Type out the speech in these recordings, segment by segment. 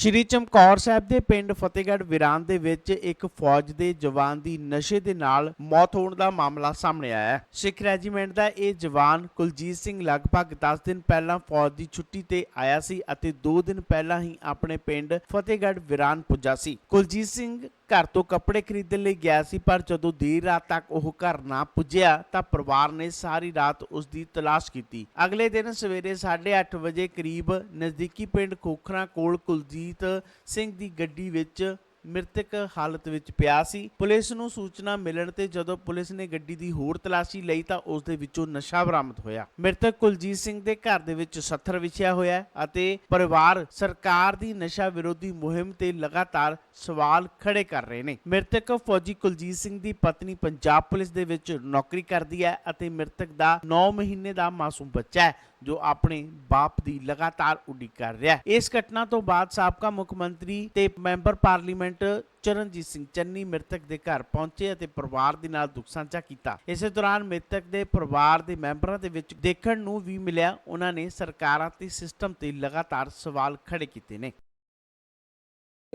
ਸ਼੍ਰੀ ਚਮਕੌਰ ਸਾਹਿਬ ਦੇ ਪਿੰਡ ਫਤਿਹਗੜ੍ਹ ਵਿਰਾਨ ਦੇ ਵਿੱਚ ਇੱਕ ਫੌਜ ਦੇ ਜਵਾਨ ਦੀ ਨਸ਼ੇ ਦੇ ਨਾਲ ਮੌਤ ਹੋਣ ਦਾ ਮਾਮਲਾ ਸਾਹਮਣੇ ਆਇਆ ਹੈ। ਸਿੱਖ ਰੈਜੀਮੈਂਟ ਦਾ ਇਹ ਜਵਾਨ ਕੁਲਜੀਤ ਸਿੰਘ ਲਗਭਗ 10 ਦਿਨ ਪਹਿਲਾਂ ਫੌਜ ਦੀ ਛੁੱਟੀ ਤੇ ਆਇਆ ਸੀ ਅਤੇ 2 ਦਿਨ ਪਹਿਲਾਂ ਹੀ ਆਪਣੇ ਪਿੰਡ ਫਤਿਹਗੜ੍ਹ ਵਿਰਾਨ ਪੁੱਜਾ ਸੀ। ਕੁਲਜੀਤ ਸਿੰਘ ਘਰ ਤੋਂ ਕੱਪੜੇ ਖਰੀਦਣ ਲਈ ਗਿਆ ਸੀ, ਪਰ ਜਦੋਂ ਦੇਰ ਰਾਤ ਤੱਕ ਉਹ ਘਰ ਨਾ ਪੁੱਜਿਆ, ਤਾਂ ਪਰਿਵਾਰ ਨੇ ਸਾਰੀ ਰਾਤ ਉਸ ਦੀ ਤਲਾਸ਼ ਕੀਤੀ। ਅਗਲੇ ਦਿਨ ਸਵੇਰੇ 8:30 ਵਜੇ ਕਰੀਬ ਨਜ਼ਦੀਕੀ ਪਿੰਡ ਖੋਖਰਾ ਕੋਲ ਕੁਲਜੀਤ ਸਿੰਘ ਦੀ ਗੱਡੀ ਵਿੱਚ ਮ੍ਰਿਤਕ ਹਾਲਤ ਵਿੱਚ ਪਿਆ ਸੀ। ਪੁਲਿਸ ਨੂੰ ਸੂਚਨਾ ਮਿਲਣ ਤੇ ਜਦੋਂ ਪੁਲਿਸ ਨੇ ਗੱਡੀ ਦੀ ਹੋਰ ਤਲਾਸ਼ੀ ਲਈ ਤਾਂ ਉਸ ਦੇ ਵਿੱਚੋਂ ਨਸ਼ਾ ਬਰਾਮਦ ਹੋਇਆ। ਮ੍ਰਿਤਕ ਕੁਲਜੀਤ ਸਿੰਘ ਦੇ ਘਰ ਦੇ ਵਿੱਚ ਸੱਥਰ ਵਿਛਿਆ ਹੋਇਆ ਅਤੇ ਪਰਿਵਾਰ ਸਰਕਾਰ ਦੀ ਨਸ਼ਾ ਵਿਰੋਧੀ ਮੁਹਿੰਮ ਤੇ ਲਗਾਤਾਰ ਸਵਾਲ ਖੜੇ ਕਰ ਰਹੇ ਨੇ। ਮ੍ਰਿਤਕ ਫੌਜੀ ਕੁਲਜੀਤ ਸਿੰਘ ਦੀ ਪਤਨੀ ਪੰਜਾਬ ਪੁਲਿਸ ਦੇ ਵਿੱਚ ਨੌਕਰੀ ਕਰਦੀ ਹੈ ਅਤੇ ਮ੍ਰਿਤਕ ਦਾ 9 ਮਹੀਨੇ ਦਾ ਮਾਸੂਮ ਬੱਚਾ ਹੈ। ਜੋ ਆਪਣੇ ਬਾਪ ਦੀ ਲਗਾਤਾਰ ਉਡੀਕ ਕਰ ਰਿਹਾ ਹੈ। ਇਸ ਘਟਨਾ ਤੋਂ ਬਾਅਦ ਸਾਬਕਾ ਮੁੱਖ ਮੰਤਰੀ ਤੇ ਮੈਂਬਰ ਪਾਰਲੀਮੈਂਟ ਚਰਨਜੀਤ ਸਿੰਘ ਚੰਨੀ ਮ੍ਰਿਤਕ ਦੇ ਘਰ ਪਹੁੰਚੇ ਅਤੇ ਪਰਿਵਾਰ ਦੇ ਨਾਲ ਦੁੱਖ ਸਾਂਝਾ ਕੀਤਾ। ਇਸੇ ਦੌਰਾਨ ਮ੍ਰਿਤਕ ਦੇ ਪਰਿਵਾਰ ਦੇ ਮੈਂਬਰਾਂ ਦੇ ਵਿੱਚ ਦੇਖਣ ਨੂੰ ਵੀ ਮਿਲਿਆ, ਉਹਨਾਂ ਨੇ ਸਰਕਾਰਾਂ ਤੇ ਸਿਸਟਮ ਤੇ ਲਗਾਤਾਰ ਸਵਾਲ ਖੜੇ ਕੀਤੇ ਨੇ।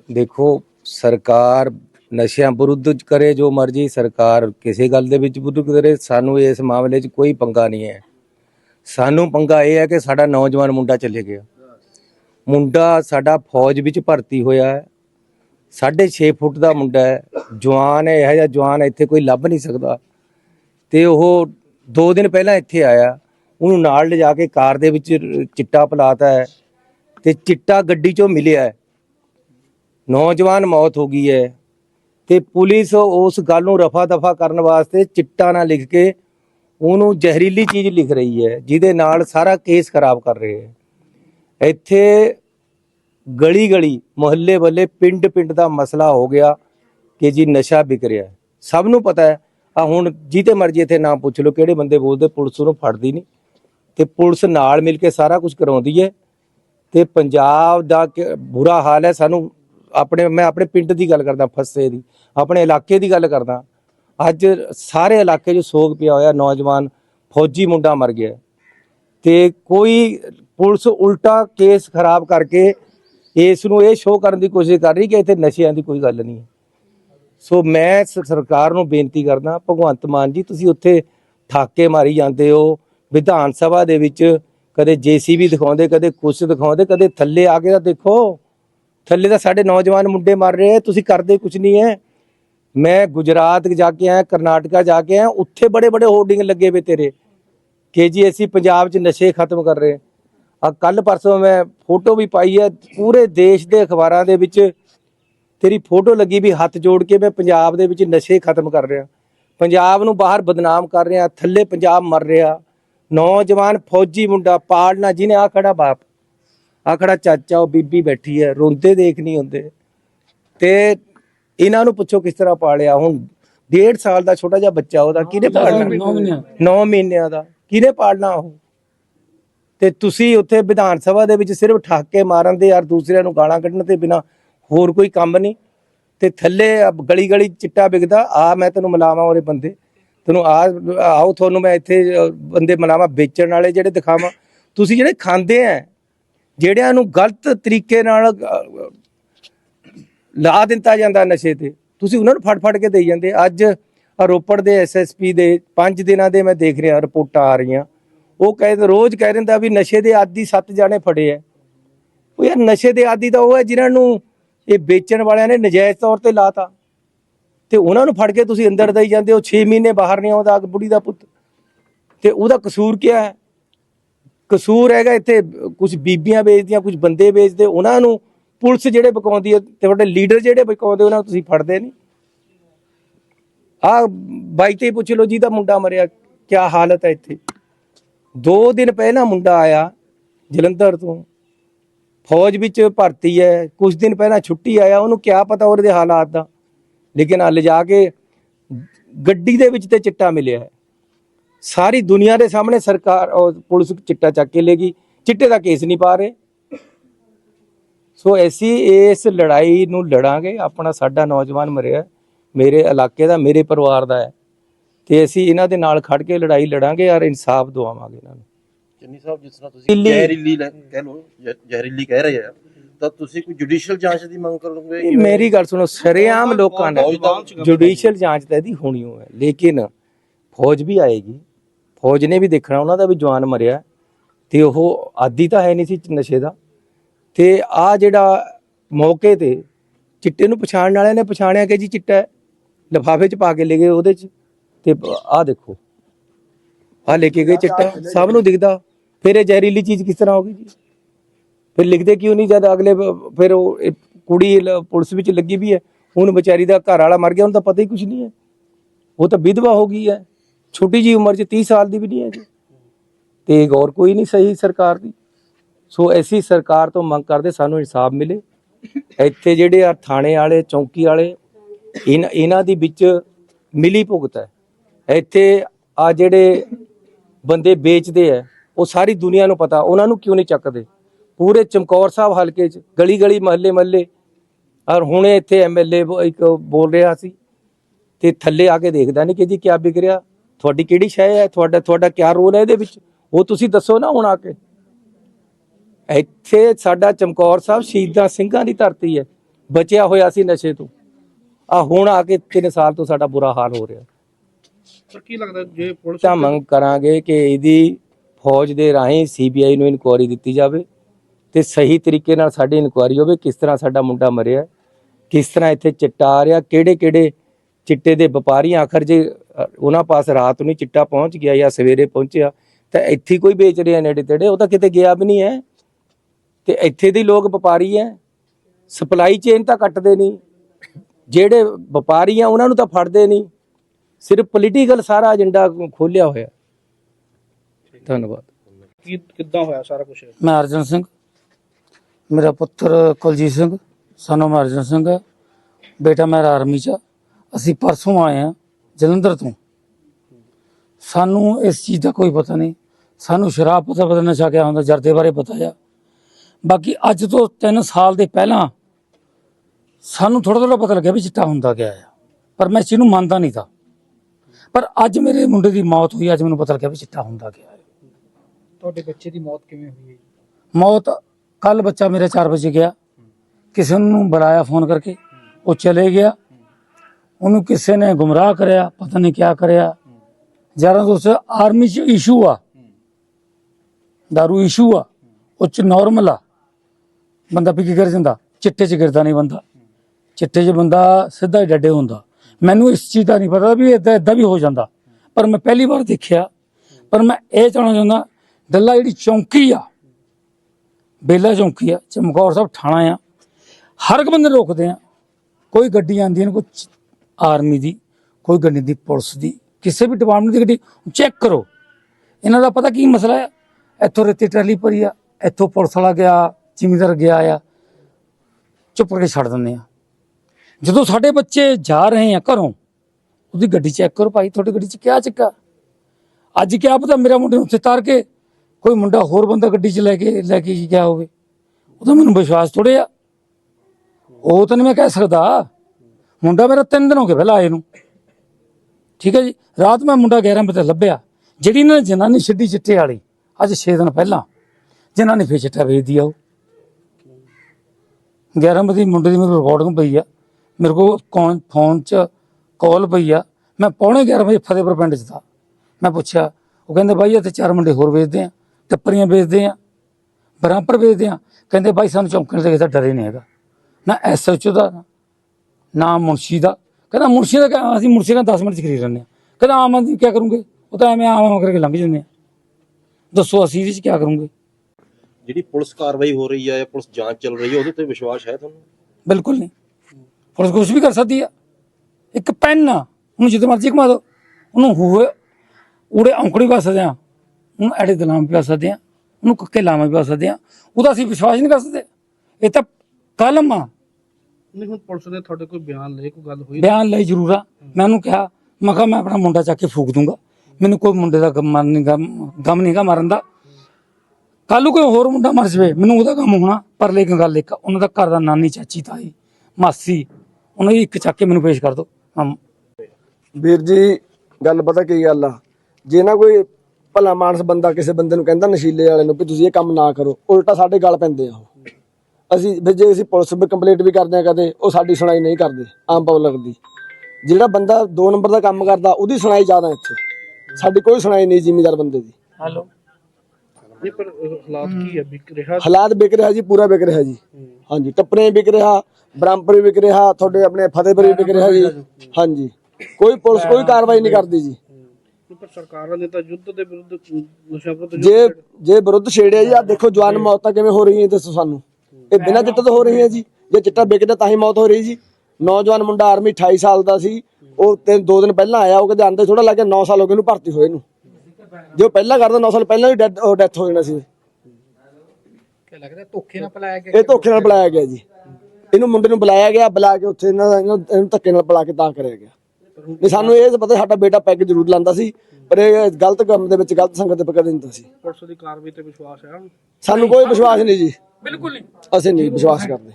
ਦੇਖੋ, ਸਰਕਾਰ ਨਸ਼ਿਆਂ ਵਿਰੁੱਧ ਕਰੇ ਜੋ ਮਰਜ਼ੀ, ਸਰਕਾਰ ਕਿਸੇ ਗੱਲ ਦੇ ਵਿੱਚ ਵਿਰੁੱਧ ਕਰੇ, ਸਾਨੂੰ ਇਸ ਮਾਮਲੇ 'ਚ ਕੋਈ ਪੰਗਾ ਨਹੀਂ ਹੈ। ਸਾਨੂੰ ਪੰਗਾ ਇਹ ਹੈ ਕਿ ਸਾਡਾ ਨੌਜਵਾਨ ਮੁੰਡਾ ਚਲੇ ਗਿਆ। ਮੁੰਡਾ ਸਾਡਾ ਫੌਜ ਵਿੱਚ ਭਰਤੀ ਹੋਇਆ ਹੈ। 6.5 ਫੁੱਟ ਦਾ ਮੁੰਡਾ ਹੈ। ਜਵਾਨ ਹੈ, ਇਹੋ ਜਿਹਾ ਜਵਾਨ ਇੱਥੇ ਕੋਈ ਲੱਭ ਨਹੀਂ ਸਕਦਾ। ਤੇ ਉਹ 2 ਦਿਨ ਪਹਿਲਾਂ ਇੱਥੇ ਆਇਆ। ਉਹਨੂੰ ਨਾਲ ਲਿਜਾ ਕੇ ਕਾਰ ਦੇ ਵਿੱਚ ਚਿੱਟਾ ਪਲਾਤਾ ਹੈ ਤੇ ਚਿੱਟਾ ਗੱਡੀ 'ਚੋਂ ਮਿਲਿਆ ਨੌਜਵਾਨ ਮੌਤ ਹੋ ਗਈ ਹੈ। ਤੇ ਪੁਲਿਸ ਉਸ ਗੱਲ ਨੂੰ ਰਫਾ ਦਫਾ ਕਰਨ ਵਾਸਤੇ ਚਿੱਟਾ ਨਾ ਲਿਖ ਕੇ ਉਹਨੂੰ ਜ਼ਹਿਰੀਲੀ ਚੀਜ਼ ਲਿਖ ਰਹੀ ਹੈ, ਜਿਹਦੇ ਨਾਲ ਸਾਰਾ ਕੇਸ ਖਰਾਬ ਕਰ ਰਹੇ ਹੈ। ਇੱਥੇ ਗਲੀ ਗਲੀ ਮੁਹੱਲੇ ਵੱਲੇ ਪਿੰਡ ਪਿੰਡ ਦਾ ਮਸਲਾ ਹੋ ਗਿਆ ਕਿ ਜੀ ਨਸ਼ਾ ਵਿਕ ਰਿਹਾ ਸਭ ਨੂੰ ਪਤਾ ਹੈ, ਆ ਹੁਣ ਜਿਹਤੇ ਮਰਜ਼ੀ ਇੱਥੇ ਨਾਮ ਪੁੱਛ ਲਓ, ਕਿਹੜੇ ਬੰਦੇ ਬੋਲਦੇ, ਪੁਲਿਸ ਉਹਨੂੰ ਫੜਦੀ ਨਹੀਂ। ਤੇ ਪੁਲਿਸ ਨਾਲ ਮਿਲ ਕੇ ਸਾਰਾ ਕੁਝ ਕਰਾਉਂਦੀ ਹੈ। ਤੇ ਪੰਜਾਬ ਦਾ ਬੁਰਾ ਹਾਲ ਹੈ, ਸਾਨੂੰ ਆਪਣੇ, ਮੈਂ ਆਪਣੇ ਪਿੰਡ ਦੀ ਗੱਲ ਕਰਦਾ, ਫਸੇ ਦੀ, ਆਪਣੇ ਇਲਾਕੇ ਦੀ ਗੱਲ ਕਰਦਾ। ਅੱਜ ਸਾਰੇ ਇਲਾਕੇ 'ਚ ਸੋਗ ਪਿਆ ਹੋਇਆ, ਨੌਜਵਾਨ ਫੌਜੀ ਮੁੰਡਾ ਮਰ ਗਿਆ। ਤੇ ਕੋਈ ਪੁਲਿਸ ਉਲਟਾ ਕੇਸ ਖਰਾਬ ਕਰਕੇ ਇਸ ਨੂੰ ਇਹ ਸ਼ੋਅ ਕਰਨ ਦੀ ਕੋਸ਼ਿਸ਼ ਕਰ ਰਹੀ ਕਿ ਇੱਥੇ ਨਸ਼ਿਆਂ ਦੀ ਕੋਈ ਗੱਲ ਨਹੀਂ ਹੈ। ਸੋ ਮੈਂ ਸਰਕਾਰ ਨੂੰ ਬੇਨਤੀ ਕਰਦਾ, ਭਗਵੰਤ ਮਾਨ ਜੀ, ਤੁਸੀਂ ਉੱਥੇ ਠਾਕੇ ਮਾਰੀ ਜਾਂਦੇ ਹੋ। ਵਿਧਾਨ ਸਭਾ ਦੇ ਵਿੱਚ ਕਦੇ ਜੀਸੀਬੀ ਦਿਖਾਉਂਦੇ, ਕਦੇ ਕੁਛ ਦਿਖਾਉਂਦੇ, ਕਦੇ ਥੱਲੇ ਆ ਕੇ ਤਾਂ ਦੇਖੋ। ਥੱਲੇ ਤਾਂ ਸਾਡੇ ਨੌਜਵਾਨ ਮੁੰਡੇ ਮਰ ਰਹੇ ਤੁਸੀਂ ਕਰਦੇ ਕੁਝ ਨਹੀਂ ਹੈ। ਮੈਂ ਗੁਜਰਾਤ ਜਾ ਕੇ ਆਇਆ, ਕਰਨਾਟਕਾ ਜਾ ਕੇ ਆਇਆ, ਉੱਥੇ ਬੜੇ ਬੜੇ ਹੋਰਡਿੰਗ ਲੱਗੇ ਵੇ ਤੇਰੇ। ਕਿ ਜੀ ਅਸੀਂ ਪੰਜਾਬ 'ਚ ਨਸ਼ੇ ਖਤਮ ਕਰ ਰਹੇ। ਆ ਕੱਲ ਪਰਸੋਂ ਮੈਂ ਫੋਟੋ ਵੀ ਪਾਈ ਹੈ, ਪੂਰੇ ਦੇਸ਼ ਦੇ ਅਖਬਾਰਾਂ ਦੇ ਵਿੱਚ ਤੇਰੀ ਫੋਟੋ ਲੱਗੀ ਵੀ ਹੱਥ ਜੋੜ ਕੇ ਮੈਂ ਪੰਜਾਬ ਦੇ ਵਿੱਚ ਨਸ਼ੇ ਖਤਮ ਕਰ ਰਿਹਾ। ਪੰਜਾਬ ਨੂੰ ਬਾਹਰ ਬਦਨਾਮ ਕਰ ਰਿਹਾ, ਥੱਲੇ ਪੰਜਾਬ ਮਰ ਰਿਹਾ। ਨੌਜਵਾਨ ਫੌਜੀ ਮੁੰਡਾ ਪਾਲਣਾ, ਜਿਹਨੇ ਆ ਖੜਾ ਬਾਪ ਆ ਖੜਾ ਚਾਚਾ, ਉਹ ਬੀਬੀ ਬੈਠੀ ਹੈ, ਰੋਂਦੇ ਦੇਖ ਨਹੀਂ ਹੁੰਦੇ। ਤੇ ਇਹਨਾਂ ਨੂੰ ਪੁੱਛੋ ਕਿਸ ਤਰ੍ਹਾਂ ਪਾਲਿਆ। ਹੁਣ ਡੇਢ ਸਾਲ ਦਾ ਛੋਟਾ ਜਿਹਾ ਬੱਚਾ ਉਹਦਾ ਕਿਹਨੇ ਪਾਲਣਾ? 9 ਮਹੀਨਿਆਂ 9 ਮਹੀਨਿਆਂ ਦਾ। ਕਿਹਨੇ ਪਾਲਣਾ ਉਹ? ਤੇ ਤੁਸੀਂ ਉੱਥੇ ਵਿਧਾਨ ਸਭਾ ਦੇ ਵਿੱਚ ਸਿਰਫ ਠਾਕੇ ਮਾਰਨ ਦੇ ਯਾਰ ਦੂਸਰਿਆਂ ਨੂੰ ਗਾਲਾਂ ਕੱਢਣ ਤੇ ਬਿਨਾ ਹੋਰ ਕੋਈ ਕੰਮ ਨਹੀਂ। ਤੇ ਥੱਲੇ ਗਲੀ ਗਲੀ ਚਿੱਟਾ ਵਿਕਦਾ ਆ ਮੈਂ ਤੈਨੂੰ ਮਿਲਾਵਾਂ ਉਹਦੇ ਬੰਦੇ। ਤੈਨੂੰ ਆ ਆਓ ਤੁਹਾਨੂੰ ਮੈਂ ਇੱਥੇ ਬੰਦੇ ਮਿਲਾਵਾਂ ਵੇਚਣ ਵਾਲੇ ਜਿਹੜੇ ਦਿਖਾਵਾਂ। ਤੁਸੀਂ ਜਿਹੜੇ ਖਾਂਦੇ ਆ ਜਿਹੜਿਆਂ ਨੂੰ ਗਲਤ ਤਰੀਕੇ ਨਾਲ ਲਾ ਦਿੱਤਾ ਜਾਂਦਾ ਨਸ਼ੇ ਤੇ। ਤੁਸੀਂ ਉਹਨਾਂ ਨੂੰ ਫੜ ਫੜ ਕੇ ਦੇਈ ਜਾਂਦੇ। ਅੱਜ ਰੋਪੜ ਦੇ ਐਸਐਸਪੀ ਦੇ 5 ਦਿਨਾਂ ਦੇ ਮੈਂ ਦੇਖ ਰਿਹਾ, ਰਿਪੋਰਟਾਂ ਆ ਰਹੀਆਂ। ਉਹ ਕਹਿੰਦੇ ਰੋਜ਼ ਕਹਿ ਰਹਿੰਦਾ ਵੀ ਨਸ਼ੇ ਦੇ ਆਦੀ ਸੱਤ ਜਾਣੇ ਫੜੇ ਆ ਉਹ ਯਾਰ ਨਸ਼ੇ ਦੇ ਆਦੀ ਤਾਂ ਉਹ ਹੈ ਜਿਨ੍ਹਾਂ ਨੂੰ ਇਹ ਵੇਚਣ ਵਾਲਿਆਂ ਨੇ ਨਜਾਇਜ਼ ਤੌਰ ਤੇ ਲਾਤਾ। ਤੇ ਉਹਨਾਂ ਨੂੰ ਫੜ ਕੇ ਤੁਸੀਂ ਅੰਦਰ ਦੇਈ ਜਾਂਦੇ ਹੋ 6 ਮਹੀਨੇ ਬਾਹਰ ਨਹੀਂ ਆਉਂਦਾ ਅੱਗ ਬੁੜੀ ਦਾ ਪੁੱਤ। ਤੇ ਉਹਦਾ ਕਸੂਰ ਕੀ ਹੈ ਕਸੂਰ ਹੈਗਾ ਇੱਥੇ ਕੁਝ ਬੀਬੀਆਂ ਵੇਚਦੀਆਂ, ਕੁਝ ਬੰਦੇ ਵੇਚਦੇ, ਉਹਨਾਂ ਨੂੰ ਪੁਲਿਸ ਜਿਹੜੇ ਬਕਾਉਂਦੀ ਹੈ ਤੇ ਤੁਹਾਡੇ ਲੀਡਰ ਜਿਹੜੇ ਬਕਾਉਂਦੇ, ਉਹਨਾਂ ਨੂੰ ਤੁਸੀਂ ਫੜਦੇ ਨਹੀਂ? ਆ ਬਾਈ ਤੇ ਪੁੱਛ ਲਓ ਜੀ ਦਾ ਮੁੰਡਾ ਮਰਿਆ ਕੀ ਹਾਲਤ ਹੈ ਇੱਥੇ? ਦੋ ਦਿਨ ਪਹਿਲਾਂ ਮੁੰਡਾ ਆਇਆ ਜਲੰਧਰ ਤੋਂ। ਫੌਜ ਵਿੱਚ ਭਰਤੀ ਹੈ, ਕੁਝ ਦਿਨ ਪਹਿਲਾਂ ਛੁੱਟੀ ਆਇਆ, ਉਹਨੂੰ ਕਿਆ ਪਤਾ ਉਹਦੇ ਹਾਲਾਤ ਦਾ। ਲੇਕਿਨ ਆ ਲਿਜਾ ਕੇ ਗੱਡੀ ਦੇ ਵਿੱਚ ਤੇ ਚਿੱਟਾ ਮਿਲਿਆ ਹੈ। ਸਾਰੀ ਦੁਨੀਆ ਦੇ ਸਾਹਮਣੇ ਸਰਕਾਰ ਪੁਲਿਸ ਚਿੱਟਾ ਚੱਕ ਕੇ ਲੈ ਗਈ। ਚਿੱਟੇ ਦਾ ਕੇਸ ਨਹੀਂ ਪਾ ਰਹੇ। ਸੋ ਅਸੀਂ ਇਸ ਲੜਾਈ ਨੂੰ ਲੜਾਂਗੇ ਆਪਣਾ ਸਾਡਾ ਨੌਜਵਾਨ ਮਰਿਆ ਮੇਰੇ ਇਲਾਕੇ ਦਾ ਮੇਰੇ ਪਰਿਵਾਰ ਦਾ ਹੈ। ਤੇ ਅਸੀਂ ਇਹਨਾਂ ਦੇ ਨਾਲ ਖੜ ਕੇ ਲੜਾਈ ਲੜਾਂਗੇ ਔਰ ਇਨਸਾਫ ਦਵਾਵਾਂਗੇ ਇਹਨਾਂ ਨੂੰ। ਚੰਨੀ ਸਾਹਿਬ ਜਿਸ ਤਰ੍ਹਾਂ ਤੁਸੀਂ ਜ਼ਹਿਰੀਲੀ ਲੈ- ਕਹਿ ਜ਼ਹਿ- ਜ਼ਹਿਰੀਲੀ ਕਹਿ ਰਹੇ ਆ ਤਾਂ ਤੁਸੀਂ ਕੋਈ ਜੁਡੀਸ਼ੀਅਲ ਜਾਂਚ ਦੀ ਮੰਗ ਕਰੋਗੇ ਮੇਰੀ ਗੱਲ ਸੁਣੋ ਸ਼ਰੇਆਮ ਲੋਕਾਂ ਨੇ ਜੁਡੀਸ਼ੀਅਲ ਜਾਂਚ ਤਾਂ ਇਹਦੀ ਹੋਣੀ ਓ ਹੈ ਲੇਕਿਨ ਫੌਜ ਵੀ ਆਏਗੀ। ਫੌਜ ਨੇ ਵੀ ਦੇਖਣਾ ਉਹਨਾਂ ਦਾ ਵੀ ਜਵਾਨ ਮਰਿਆ ਤੇ ਉਹ ਆਦੀ ਤਾਂ ਹੈ ਨਹੀਂ ਸੀ ਨਸ਼ੇ ਦਾ। ਤੇ ਆ ਜਿਹੜਾ ਮੌਕੇ ਤੇ ਚਿੱਟੇ ਨੂੰ ਪਛਾਣਨ ਵਾਲਿਆਂ ਨੇ ਪਛਾਣਿਆ ਕਿ ਜੀ ਚਿੱਟਾ ਹੈ? ਲਿਫਾਫੇ 'ਚ ਪਾ ਕੇ ਲੈ ਗਏ ਉਹਦੇ 'ਚ ਤੇ ਆਹ ਦੇਖੋ। ਆਹ ਲੈ ਕੇ ਗਏ ਚਿੱਟਾ। ਸਭ ਨੂੰ ਦਿਖਦਾ। ਫਿਰ ਇਹ ਜ਼ਹਿਰੀਲੀ ਚੀਜ਼ ਕਿਸ ਤਰ੍ਹਾਂ ਹੋ ਗਈ ਜੀ? ਫਿਰ ਲਿਖਦੇ ਕਿਉਂ ਨਹੀਂ ਜਦ ਅਗਲੇ ਫਿਰ ਉਹ ਕੁੜੀ ਪੁਲਿਸ ਵਿੱਚ ਲੱਗੀ ਵੀ ਹੈ। ਹੁਣ ਵਿਚਾਰੀ ਦਾ ਘਰ ਵਾਲਾ ਮਰ ਗਿਆ ਹੁਣ ਤਾਂ ਪਤਾ ਹੀ ਕੁਝ ਨਹੀਂ ਹੈ। ਉਹ ਤਾਂ ਵਿਧਵਾ ਹੋ ਗਈ ਹੈ। ਛੋਟੀ ਜੀ ਉਮਰ 'ਚ 30 ਸਾਲ ਦੀ ਵੀ ਨਹੀਂ ਹੈ ਜੀ। ਤੇ ਗੌਰ ਕੋਈ ਨਹੀਂ ਸਹੀ ਸਰਕਾਰ ਦੀ। ਸੋ ਐਸੀ ਸਰਕਾਰ ਤੋਂ ਮੰਗ ਕਰਦੇ ਸਾਨੂੰ ਇਨਸਾਫ ਮਿਲੇ। ਇੱਥੇ ਜਿਹੜੇ ਆ ਥਾਣੇ ਵਾਲੇ, ਚੌਂਕੀ ਵਾਲੇ, ਇਨ- ਇਹਨਾਂ ਦੀ ਵਿੱਚ ਮਿਲੀ ਭੁਗਤ ਹੈ। ਇੱਥੇ ਆ ਜਿਹੜੇ ਬੰਦੇ ਵੇਚਦੇ ਆ ਉਹ ਸਾਰੀ ਦੁਨੀਆ ਨੂੰ ਪਤਾ, ਉਹਨਾਂ ਨੂੰ ਕਿਉਂ ਨਹੀਂ ਚੱਕਦੇ? ਪੂਰੇ ਚਮਕੌਰ ਸਾਹਿਬ ਹਲਕੇ 'ਚ ਗਲੀ ਗਲੀ ਮਹੱਲੇ ਮਹੱਲੇ ਔਰ ਹੁਣੇ ਇੱਥੇ ਐਮਐਲਏ ਇੱਕ ਬੋਲ ਰਿਹਾ ਸੀ, ਤੇ ਥੱਲੇ ਆ ਕੇ ਦੇਖਦਾ ਨਹੀਂ ਕਿ ਜੀ ਕੀ ਵਿਕ ਰਿਹਾ ਤੁਹਾਡੀ ਕਿਹੜੀ ਸ਼ੈ ਹੈ? ਤੁਹਾਡਾ ਤੁਹਾਡਾ ਕੀ ਰੋਲ ਹੈ ਇਹਦੇ ਵਿੱਚ? ਉਹ ਤੁਸੀਂ ਦੱਸੋ ਨਾ ਹੁਣ ਆ ਕੇ। ਇੱਥੇ ਸਾਡਾ ਚਮਕੌਰ ਸਾਹਿਬ ਸ਼ਹੀਦਾਂ ਸਿੰਘਾਂ ਦੀ ਧਰਤੀ ਹੈ। ਬਚਿਆ ਹੋਇਆ ਸੀ ਨਸ਼ੇ ਤੋਂ। ਆ ਹੁਣ ਆ ਕੇ 3 ਸਾਲ ਤੋਂ ਸਾਡਾ ਬੁਰਾ ਹਾਲ ਹੋ ਰਿਹਾ। ਸਰ ਕੀ ਲੱਗਦਾ ਜੇ ਪੁਲਿਸ ਤਾਂ ਮੰਗ ਕਰਾਂਗੇ ਕਿ ਇਹਦੀ ਫੌਜ ਦੇ ਰਾਹੀਂ ਸੀਬੀਆਈ ਨੂੰ ਇਨਕੁਆਇਰੀ ਦਿੱਤੀ ਜਾਵੇ ਤੇ ਸਹੀ ਤਰੀਕੇ ਨਾਲ ਸਾਡੀ ਇਨਕੁਆਇਰੀ ਹੋਵੇ ਕਿਸ ਤਰ੍ਹਾਂ ਸਾਡਾ ਮੁੰਡਾ ਮਰਿਆ ਕਿਸ ਤਰ੍ਹਾਂ ਇੱਥੇ ਚਿੱਟਾ ਆ ਰਿਹਾ ਕਿਹੜੇ ਕਿਹੜੇ ਚਿੱਟੇ ਦੇ ਵਪਾਰੀ ਆਖਰ ਜੇ ਉਹਨਾਂ ਪਾਸ ਰਾਤ ਨੂੰ ਚਿੱਟਾ ਪਹੁੰਚ ਗਿਆ ਜਾਂ ਸਵੇਰੇ ਪਹੁੰਚਿਆ ਤਾਂ ਇੱਥੇ ਕੋਈ ਵੇਚ ਰਿਹਾ ਨੇੜੇ ਤੇੜੇ ਉਹ ਤਾਂ ਕਿਤੇ ਗਿਆ ਵੀ ਨਹੀਂ ਹੈ। ਤੇ ਇੱਥੇ ਦੇ ਲੋਕ ਵਪਾਰੀ ਹੈ ਸਪਲਾਈ ਚੇਨ ਤਾਂ ਕੱਟਦੇ ਨਹੀਂ। ਜਿਹੜੇ ਵਪਾਰੀ ਆ ਉਹਨਾਂ ਨੂੰ ਤਾਂ ਫੜਦੇ ਨਹੀਂ। ਸਿਰਫ ਪੋਲੀਟੀਕਲ ਸਾਰਾ ਏਜੰਡਾ ਖੋਲਿਆ ਹੋਇਆ। ਧੰਨਵਾਦ। ਕੀ ਕਿੱਦਾਂ ਹੋਇਆ ਸਾਰਾ ਕੁਝ ਮੈਂ ਅਰਜਨ ਸਿੰਘ। ਮੇਰਾ ਪੁੱਤਰ ਕੁਲਜੀਤ ਸਿੰਘ। ਸਾਨੂੰ ਮੈਂ ਅਰਜਨ ਸਿੰਘ ਹੈ। ਬੇਟਾ ਮੇਰਾ ਆਰਮੀ ਚ ਆ। ਅਸੀਂ ਪਰਸੋਂ ਆਏ ਆ ਜਲੰਧਰ ਤੋਂ। ਸਾਨੂੰ ਇਸ ਚੀਜ਼ ਦਾ ਕੋਈ ਪਤਾ ਨਹੀਂ। ਸਾਨੂੰ ਸ਼ਰਾਬ ਪਤਾ ਪਤਾ ਨਸ਼ਾ ਕਿਆ ਹੁੰਦਾ ਜਰਦੇ ਬਾਰੇ ਪਤਾ ਆ। ਬਾਕੀ ਅੱਜ ਤੋਂ 3 ਸਾਲ ਦੇ ਪਹਿਲਾਂ ਸਾਨੂੰ ਥੋੜਾ ਥੋੜਾ ਪਤਾ ਲੱਗਿਆ ਵੀ ਚਿੱਟਾ ਹੁੰਦਾ ਗਿਆ ਆ। ਪਰ ਮੈਂ ਇਸ ਚੀਜ਼ ਨੂੰ ਮੰਨਦਾ ਨਹੀਂ ਤਾਂ। ਪਰ ਅੱਜ ਮੇਰੇ ਮੁੰਡੇ ਦੀ ਮੌਤ ਹੋਈ ਅੱਜ ਮੈਨੂੰ ਪਤਾ ਲੱਗਿਆ ਵੀ ਚਿੱਟਾ ਹੁੰਦਾ ਗਿਆ ਹੈ ਤੁਹਾਡੇ ਬੱਚੇ ਦੀ ਮੌਤ ਕਿਵੇਂ ਹੋਈ ਹੈ ਮੌਤ ਕੱਲ ਬੱਚਾ ਮੇਰਾ 4 ਵਜੇ ਗਿਆ। ਕਿਸੇ ਨੂੰ ਬੁਲਾਇਆ ਫੋਨ ਕਰਕੇ ਉਹ ਚਲੇ ਗਿਆ। ਉਹਨੂੰ ਕਿਸੇ ਨੇ ਗੁੰਮਰਾਹ ਕਰਿਆ ਪਤਾ ਨਹੀਂ ਕਿਆ ਕਰਿਆ। ਯਾਰਾਂ ਦੋਸਤ ਆਰਮੀ ਚ ਇਸ਼ੂ ਆ। ਦਾਰੂ ਇਸ਼ੂ ਆ। ਉਹ ਚ ਨਾਰਮਲ ਆ। ਬੰਦਾ ਪਿੱਕੀ ਕੇ ਗਿਰ ਜਾਂਦਾ? ਚਿੱਟੇ ਚ ਗਿਰਦਾ ਨਹੀਂ ਬੰਦਾ। ਚਿੱਟੇ 'ਚ ਬੰਦਾ ਸਿੱਧਾ ਹੀ ਡੱਡੇ ਹੁੰਦਾ। ਮੈਨੂੰ ਇਸ ਚੀਜ਼ ਦਾ ਨਹੀਂ ਪਤਾ ਵੀ ਇਦਾਂ ਇਦਾਂ ਵੀ ਹੋ ਜਾਂਦਾ। ਪਰ ਮੈਂ ਪਹਿਲੀ ਵਾਰ ਦੇਖਿਆ। ਪਰ ਮੈਂ ਇਹ ਚਾਹਣਾ ਚਾਹੁੰਦਾ ਡੱਲਾ ਜਿਹੜੀ ਚੌਂਕੀ ਆ, ਬੇਲਾ ਚੌਂਕੀ ਆ, ਚਮਕੌਰ ਸਾਹਿਬ ਥਾਣਾ ਆ, ਹਰ ਇੱਕ ਬੰਦੇ ਰੋਕਦੇ ਆ। ਕੋਈ ਗੱਡੀ ਆਂਦੀ ਹੈ ਕੋਈ ਆਰਮੀ ਦੀ, ਕੋਈ ਗੱਡੀ ਦੀ, ਪੁਲਿਸ ਦੀ, ਕਿਸੇ ਵੀ ਡਿਪਾਰਟਮੈਂਟ ਦੀ ਗੱਡੀ, ਚੈੱਕ ਕਰੋ। ਇਹਨਾਂ ਦਾ ਪਤਾ ਕੀ ਮਸਲਾ ਹੈ ਇੱਥੋਂ ਰੇਤੀ ਟਰਾਲੀ ਭਰੀ ਆ, ਇੱਥੋਂ ਪੁਲਿਸ ਵਾਲਾ ਗਿਆ ਜ਼ਿਮੀਂਦਾਰ ਗਿਆ ਆ, ਚੁੱਪ ਕਰਕੇ ਛੱਡ ਦਿੰਦੇ ਆ। ਜਦੋਂ ਸਾਡੇ ਬੱਚੇ ਜਾ ਰਹੇ ਆ ਘਰੋਂ, ਉਹਦੀ ਗੱਡੀ ਚੈੱਕ ਕਰੋ ਭਾਈ, ਤੁਹਾਡੀ ਗੱਡੀ 'ਚ ਕਿਆ ਚੱਕਾ? ਅੱਜ ਕਿਆ ਪਤਾ ਮੇਰਾ ਮੁੰਡੇ ਨੂੰ ਉੱਥੇ ਤਾਰ ਕੇ ਕੋਈ ਮੁੰਡਾ ਹੋਰ ਬੰਦਾ ਗੱਡੀ 'ਚ ਲੈ ਕੇ ਲੈ ਕੇ ਗਿਆ ਹੋਵੇ। ਉਹਦਾ ਮੈਨੂੰ ਵਿਸ਼ਵਾਸ ਥੋੜੇ ਆ। ਉਹ ਤਾਂ ਨਹੀਂ ਮੈਂ ਕਹਿ ਸਕਦਾ। ਮੁੰਡਾ ਮੇਰਾ ਤਿੰਨ ਦਿਨ ਹੋ ਗਏ ਪਹਿਲਾਂ ਆਏ ਨੂੰ। ਠੀਕ ਹੈ ਜੀ? ਰਾਤ ਮੈਂ ਮੁੰਡਾ 11 ਵਜੇ ਲੱਭਿਆ। ਜਿਹੜੀ ਇਹਨਾਂ ਨੇ ਜਨਾਨੀ ਛੱਡੀ ਚਿੱਟੇ ਵਾਲੀ, ਅੱਜ 6 ਦਿਨ ਪਹਿਲਾਂ। ਜਿਨ੍ਹਾਂ ਨੇ ਫੇਰ ਚਿੱਟਾ ਵੇਚ ਦਿਆ ਉਹ। 11 ਵਜੇ ਮੁੰਡੇ ਦੀ ਮੇਰੇ ਰਿਕਾਰਡਿੰਗ ਪਈ ਆ। ਮੇਰੇ ਕੋਲ ਕੌਣ ਫੋਨ 'ਚ ਕਾਲ ਪਈ ਆ। ਮੈਂ ਪੌਣੇ 11 ਵਜੇ ਫਤਿਹਪੁਰ ਪਿੰਡ 'ਚ था ਮੈਂ ਪੁੱਛਿਆ, ਉਹ ਕਹਿੰਦੇ, ਬਾਈ, ਇੱਥੇ ਚਾਰ ਮੁੰਡੇ ਹੋਰ ਵੇਚਦੇ ਆ, ਟੱਪਰੀਆਂ ਵੇਚਦੇ ਆ ਬਰਾਬਰ ਵੇਚਦੇ ਆ। ਕਹਿੰਦੇ, ਬਾਈ, ਸਾਨੂੰ ਚੌਂਕਣ ਦੇ ਕਿਸੇ ਦਾ ਡਰ ਹੀ ਨਹੀਂ ਹੈਗਾ। ਨਾ ਐਸਐਚਓ ਦਾ, ਨਾ ਮੁਨਸ਼ੀ ਦਾ। ਕਹਿੰਦਾ, ਮੁਨਸ਼ੀ ਦਾ ਅਸੀਂ ਮੁਨਸ਼ੀ ਦਾ 10 ਮਿੰਟ ਚ ਖਰੀਦ ਲੈਂਦੇ ਆ। ਕਹਿੰਦਾ, ਆਮ ਆਦਮੀ ਕੀ ਕਰੂੰਗੇ? ਉਹ ਤਾਂ ਐਵੇਂ ਆਮ ਆਮ ਕਰਕੇ ਲੰਘ ਜਾਂਦੇ ਆ। ਦੱਸੋ, ਅਸੀਂ ਇਹਦੇ ਚ ਕੀ ਕਰੂੰਗੇ? ਜਿਹੜੀ ਪੁਲਿਸ ਕਾਰਵਾਈ ਹੋ ਰਹੀ ਹੈ ਜਾਂ ਪੁਲਿਸ ਜਾਂਚ ਚੱਲ ਰਹੀ ਹੈ ਉਹਦੇ ਤੇ ਵਿਸ਼ਵਾਸ ਹੈ ਤੁਹਾਨੂੰ? ਬਿਲਕੁਲ ਨਹੀਂ। ਪੁਲਿਸ ਕੁਝ ਵੀ ਕਰ ਸਕਦੀ ਆ। ਇੱਕ ਪੈਨ ਆ ਉਹਨੂੰ ਜਿੱਦ ਮਰਜ਼ੀ ਘੁਮਾ ਦਿਓ। ਉਹਨੂੰ ਹੋਏ ਉੜੇ ਔਂਕੜੀ ਪਾ ਸਕਦੇ ਆ। ਉਹਨੂੰ ਐੜੇ ਦਲਾਮ ਪਾ ਸਕਦੇ ਆ। ਉਹਨੂੰ ਕੱਕੇ ਲਾਵਾਂ ਵੀ ਪਾ ਸਕਦੇ ਆ। ਉਹਦਾ ਅਸੀਂ ਵਿਸ਼ਵਾਸ ਨਹੀਂ ਕਰ ਸਕਦੇ। ਇਹ ਤਾਂ ਕਲਮ ਆ। ਨਹੀਂ ਹੁਣ ਪੁਲਿਸ ਨੇ ਤੁਹਾਡੇ ਕੋਈ ਬਿਆਨ ਲਏ ਕੋਈ ਗੱਲ ਹੋਈ? ਬਿਆਨ ਲਈ ਜ਼ਰੂਰ ਆ। ਮੈਂ ਉਹਨੂੰ ਕਿਹਾ ਮੈਂ ਕਿਹਾ ਮੈਂ ਆਪਣਾ ਮੁੰਡਾ ਚੱਕ ਕੇ ਫੂਕ ਦੂੰਗਾ। ਮੈਨੂੰ ਕੋਈ ਮੁੰਡੇ ਦਾ ਗਮ ਨਹੀਂ ਗਮ ਗਮ ਨਹੀਂਗਾ ਮਾਰਨ ਦਾ। ਕੱਲ ਨੂੰ ਕੋਈ ਹੋਰ ਮੁੰਡਾ ਮਰ ਜਵੇ ਮੈਨੂੰ ਉਹਦਾ ਕੰਮ ਹੋਣਾ। ਪਰ ਲੇਕਿਨ ਗੱਲ ਇੱਕ ਉਹਨਾਂ ਦਾ ਘਰ ਦਾ ਨਾਨੀ ਚਾਚੀ ਤਾਈ ਮਾਸੀ ਉਹਨਾਂ ਦੀ ਇੱਕ ਚੱਕ ਕੇ ਮੈਨੂੰ ਪੇਸ਼ ਕਰ ਦਿਓ। ਵੀਰ ਜੀ ਗੱਲ ਪਤਾ ਕੀ ਗੱਲ ਆ? ਜੇ ਨਾ ਕੋਈ ਭਲਾ ਮਾਨਸ ਬੰਦਾ ਕਿਸੇ ਬੰਦੇ ਨੂੰ ਕਹਿੰਦਾ ਨਸ਼ੀਲੇ ਵਾਲੇ ਨੂੰ ਵੀ ਤੁਸੀਂ ਇਹ ਕੰਮ ਨਾ ਕਰੋ ਉਲਟਾ ਸਾਡੇ ਗੱਲ ਪੈਂਦੇ ਆ ਉਹ। ਅਸੀਂ ਫਿਰ ਜੇ ਅਸੀਂ ਪੁਲਿਸ ਵੀ ਕੰਪਲੀਟ ਵੀ ਕਰਦੇ ਆ ਕਦੇ ਉਹ ਸਾਡੀ ਸੁਣਾਈ ਨਹੀਂ ਕਰਦੇ ਆਮ ਪਬਲਿਕ ਦੀ। ਜਿਹੜਾ ਬੰਦਾ 2 ਨੰਬਰ ਦਾ ਕੰਮ ਕਰਦਾ ਉਹਦੀ ਸੁਣਾਈ ਜ਼ਿਆਦਾ ਇੱਥੇ। ਸਾਡੀ ਕੋਈ ਸੁਣਾਈ ਨਹੀਂ ਜ਼ਿਮੀਦਾਰ ਬੰਦੇ ਦੀ। हेलो ਨਹੀਂ ਪਰ ਅਹ, ਹਾਲਾਤ ਕੀ ਹੈ। ਵਿਕ ਰਿਹਾ? ਹਾਲਾਤ ਵਿਕ ਰਿਹਾ ਜੀ ਪੂਰਾ ਵਿਕ ਰਿਹਾ ਜੀ। ਹਾਂਜੀ ਟੱਪਰੇ ਵਿਕ ਰਿਹਾ ਬ੍ਰਹਮਪੁਰ ਵਿਕ ਰਿਹਾ ਤੁਹਾਡੇ ਆਪਣੇ ਫਤਿਹਪੁਰ ਵੀ ਵਿਕ ਰਿਹਾ ਜੀ। ਹਾਂਜੀ ਕੋਈ ਪੁਲਿਸ ਕੋਈ ਕਾਰਵਾਈ ਨਹੀਂ ਕਰਦੀ ਜੀ। ਨਹੀਂ, ਪਰ ਸਰਕਾਰਾਂ ਨੇ ਤਾਂ ਯੁੱਧ ਦੇ ਵਿਰੁੱਧ ਨਸ਼ਾ ਵਿਰੁੱਧ ਯੁੱਧ ਜੇ ਜੇ ਵਿਰੁੱਧ ਛੇੜਿਆ ਜੀ ਆ ਦੇਖੋ ਜਵਾਨ ਮੌਤਾਂ ਕਿਵੇਂ ਹੋ ਰਹੀਆਂ ਦੱਸੋ ਸਾਨੂੰ। ਇਹ ਬਿਨਾਂ ਚਿੱਟੇ ਤੋਂ ਹੋ ਰਹੀਆਂ ਜੀ। ਜੇ ਚਿੱਟਾ ਵਿਕਦਾ ਤਾਂ ਹੀ ਮੌਤ ਹੋ ਰਹੀ ਜੀ। ਨੌਜਵਾਨ ਮੁੰਡਾ ਆਰਮੀ 28 ਸਾਲ ਦਾ ਸੀ ਉਹ ਤੇ ਦੋ ਦਿਨ ਪਹਿਲਾਂ ਆਇਆ ਉਹ ਕਹਿੰਦੇ ਆਂਦੇ ਥੋੜਾ ਲੱਗੇ 9 ਸਾਲ ਹੋ ਗਏ ਉਹਨੂੰ ਭਰਤੀ ਹੋਏ ਨੂੰ। ਜੋ ਪਹਿਲਾਂ ਕਰਦਾ 9 ਸਾਲ ਪਹਿਲਾਂ ਹੀ ਡੈਥ ਹੋ ਜਾਣਾ ਸੀ। ਕਿ ਲੱਗਦਾ ਧੋਖੇ ਨਾਲ ਪਲਾਇਆ ਗਿਆ ਇਹ ਧੋਖੇ ਨਾਲ ਬੁਲਾਇਆ ਗਿਆ ਜੀ। ਇਹਨੂੰ ਮੁੰਡੇ ਨੂੰ ਬੁਲਾਇਆ ਗਿਆ ਬੁਲਾ ਕੇ ਉੱਥੇ ਇਹਨਾਂ ਦਾ ਇਹਨਾਂ ਧੱਕੇ ਨਾਲ ਬੁਲਾ ਕੇ ਤਾਂ ਕਰਿਆ ਗਿਆ। ਨਹੀਂ ਸਾਨੂੰ ਇਹ ਪਤਾ ਸਾਡਾ ਬੇਟਾ ਪੈਗ ਜ਼ਰੂਰ ਲਾਂਦਾ ਸੀ ਪਰ ਇਹ ਗਲਤ ਕੰਮ ਦੇ ਵਿੱਚ ਗਲਤ ਸੰਗਤ ਤੇ ਪਕੜ ਦਿੰਦਾ ਸੀ। ਪੁਲਿਸ ਦੀ ਕਾਰਵਾਈ ਤੇ ਵਿਸ਼ਵਾਸ ਹੈ ਸਾਨੂੰ ਕੋਈ ਵਿਸ਼ਵਾਸ ਨਹੀਂ ਜੀ। ਬਿਲਕੁਲ ਨਹੀਂ। ਅਸੀਂ ਨਹੀਂ ਵਿਸ਼ਵਾਸ ਕਰਦੇ।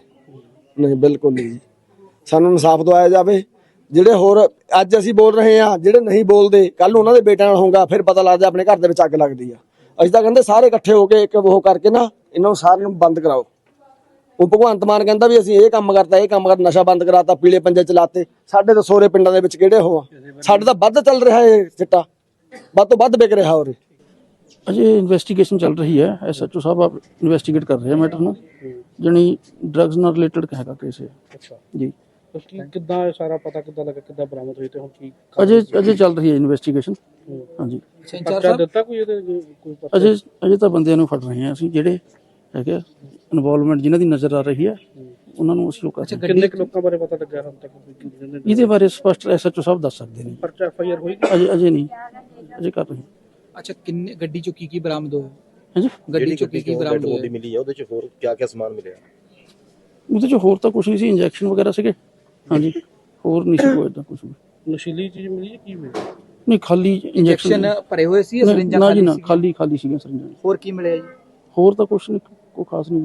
ਨਹੀਂ ਬਿਲਕੁਲ ਨਹੀਂ ਜੀ। ਸਾਨੂੰ ਇਨਸਾਫ ਦਵਾਇਆ ਜਾਵੇ। ਜਿਹੜੇ ਹੋਰ ਅੱਜ ਅਸੀਂ ਬੋਲ ਰਹੇ ਹਾਂ ਜਿਹੜੇ ਨਹੀਂ ਬੋਲਦੇ ਕੱਲ ਉਹਨਾਂ ਦੇ ਬੇਟਿਆਂ ਨਾਲ ਹੋਊਗਾ ਫਿਰ ਪਤਾ ਲੱਗਦਾ ਆਪਣੇ ਘਰ ਦੇ ਵਿੱਚ ਅੱਗ ਲੱਗਦੀ ਆ। ਅਸੀਂ ਤਾਂ ਕਹਿੰਦੇ ਸਾਰੇ ਇਕੱਠੇ ਹੋ ਕੇ ਇੱਕ ਉਹ ਕਰਕੇ ਨਾ ਇਹਨਾਂ ਨੂੰ ਸਾਰਿਆਂ ਨੂੰ ਬੰਦ ਕਰਾਓ। ਉਹ ਭਗਵੰਤ ਮਾਨ ਕਹਿੰਦਾ ਵੀ ਅਸੀਂ ਇਹ ਕੰਮ ਕਰਤਾ ਇਹ ਕੰਮ ਕਰ ਨਸ਼ਾ ਬੰਦ ਕਰਾਤਾ ਪੀਲੇ ਪੰਜੇ ਚਲਾਤੇ। ਸਾਡੇ ਤਾਂ ਸੋਰੇ ਪਿੰਡਾਂ ਦੇ ਵਿੱਚ ਕਿਹੜੇ ਹੋ ਆ? ਸਾਡੇ ਤਾਂ ਵੱਧ ਚੱਲ ਰਿਹਾ ਇਹ ਚਿੱਟਾ। ਵੱਧ ਤੋਂ ਵੱਧ ਵਿਕ ਰਿਹਾ ਉਰੇ ਅਜੇ ਇਨਵੈਸਟੀਗੇਸ਼ਨ ਚੱਲ ਰਹੀ ਹੈ ਐਸਐਚਓ ਸਾਹਿਬ ਆਪ ਇਨਵੈਸਟੀਗੇਟ ਕਰ ਰਹੇ ਆ ਮੈਟਰ ਨੂੰ। ਜਣੀ ਡਰੱਗਸ ਨਾਲ ਰਿਲੇਟਡ ਹੈਗਾ ਕੇਸ ਹੈ ਅੱਛਾ। ਜੀ। ਤਾਂ ਕੀ ਕਿੱਦਾਂ ਇਹ ਸਾਰਾ ਪਤਾ ਕਿੱਦਾਂ ਲੱਗਾ ਕਿੱਦਾਂ ਬਰਾਮਦ ਹੋਈ ਤੇ ਹੁਣ ਕੀ ਅਜੇ ਅਜੇ ਚੱਲ ਰਹੀ ਹੈ ਇਨਵੈਸਟੀਗੇਸ਼ਨ ਹਾਂਜੀ। ਪਰਚਾ ਦਿੱਤਾ ਕੋਈ ਇਹਦੇ ਕੋਈ? ਅਜੇ ਅਜੇ ਤਾਂ ਬੰਦਿਆਂ ਨੂੰ ਫੜ ਰਹੇ ਹਾਂ ਅਸੀਂ ਜਿਹੜੇ ਹੈਗੇ ਇਨਵੋਲਵਮੈਂਟ ਜਿਨ੍ਹਾਂ ਦੀ ਨਜ਼ਰ ਆ ਰਹੀ ਹੈ ਉਹਨਾਂ ਨੂੰ ਅਸੀਂ ਹਾਂ। ਕਿੰਨੇ ਕੁ ਲੋਕਾਂ ਬਾਰੇ ਪਤਾ ਲੱਗਿਆ ਹੁਣ ਤੱਕ ਕੀ? ਇਹਦੇ ਬਾਰੇ ਸਪਸ਼ਟ ਐਸਐਚਓ ਸਾਹਿਬ ਦੱਸ ਸਕਦੇ ਨੇ। ਪਰਚਾ ਐਫਆਈਆਰ ਹੋਈ? ਅਜੇ ਅਜੇ ਨਹੀਂ। ਅਜੇ ਕਰ ਰਹੇ। ਅੱਛਾ ਕਿੰਨੇ ਗੱਡੀ ਚੋਂ ਕੀ ਕੀ ਬਰਾਮਦ ਹੋਇਆ? ਹਾਂਜੀ? ਗੱਡੀ ਚੋਂ ਕੀ ਕੀ ਬਰਾਮਦ ਹੋਇਆ? ਮਿਲੀ ਹੈ ਉਹਦੇ ਚ ਹੋਰ ਕਿਆ ਕਿਆ ਸਮਾਨ ਮਿਲਿਆ? ਉਹਦੇ ਚ ਹੋਰ ਤਾਂ ਕੁਝ ਨਹੀਂ ਸੀ ਇੰਜੈਕਸ਼ਨ ਵਗੈਰਾ ਸੀਗੇ। ਹਾਂਜੀ। ਹੋਰ ਨਹੀਂ ਸੀ ਕੋਈ ਏਦਾਂ ਕੁਝ ਵੀ। ਨਸ਼ੀਲੀ ਚੀਜ਼ ਮਿਲੀ ਕੀ ਮਿਲੀ? ਨਹੀਂ ਖਾਲੀ ਇੰਜੈਕਸ਼ਨ ਇੰਜੈਕਸ਼ਨ ਭਰੇ ਹੋਏ ਸੀ ਜਾਂ ਸਰਿੰਜਾਂ ਨਾ ਜੀ ਨਾ ਖਾਲੀ ਸੀ ਖਾਲੀ ਖਾਲੀ ਸੀਗੀਆਂ ਸਰਿੰਜਾਂ। ਹੋਰ ਕੀ ਮਿਲਿਆ ਜੀ? ਹੋਰ ਤਾਂ ਕੁਝ ਨਹੀਂ ਕੋਈ ਖਾਸ ਨਹੀਂ।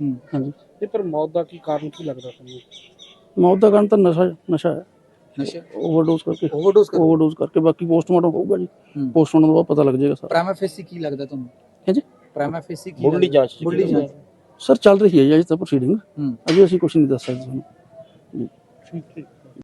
ਹੂੰ। ਹਾਂਜੀ। ਇਹ ਪਰ ਮੌਤ ਦਾ ਕੀ ਕਾਰਨ ਕੀ ਲੱਗਦਾ ਤੁਹਾਨੂੰ? ਮੌਤ ਦਾ ਕਾਰਨ ਤਾਂ ਨਸ਼ਾ ਨਸ਼ਾ ਹੈ। ਨਸ਼ਾ? ਓਵਰਡੋਜ਼ ਕਰਕੇ। ਓਵਰਡੋਜ਼ ਕਰ ਓਵਰਡੋਜ਼ ਕਰਕੇ ਬਾਕੀ ਪੋਸਟਮਾਰਟਮ ਹੋਊਗਾ ਜੀ। ਹੂੰ। ਪੋਸਟਮਾਰਟਮ ਤੋਂ ਬਾਅਦ ਪਤਾ ਲੱਗ ਜਾਏਗਾ ਸਰ। ਪ੍ਰਾਈਮਾ ਫੇਸੀ ਕੀ ਲੱਗਦਾ ਤੁਹਾਨੂੰ? ਹਾਂਜੀ ਪ੍ਰਾਈਮਾ ਫੇਸੀ ਕੀ ਮੁੱਢਲੀ ਲੱਗਦਾ? ਜਾਂਚ ਚ ਮੁੱਢਲੀ ਜਾਂਚ। ਸਰ ਚੱਲ ਰਹੀ ਹੈ ਜੀ ਅਜੇ ਤਾਂ ਪ੍ਰੋਸੀਡਿੰਗ ਹੂੰ। ਅਜੇ ਅਸੀਂ ਕੁਝ ਨਹੀਂ ਦੱਸ ਸਕਦੇ ਤੁਹਾਨੂੰ। ਠੀਕ ਠੀਕ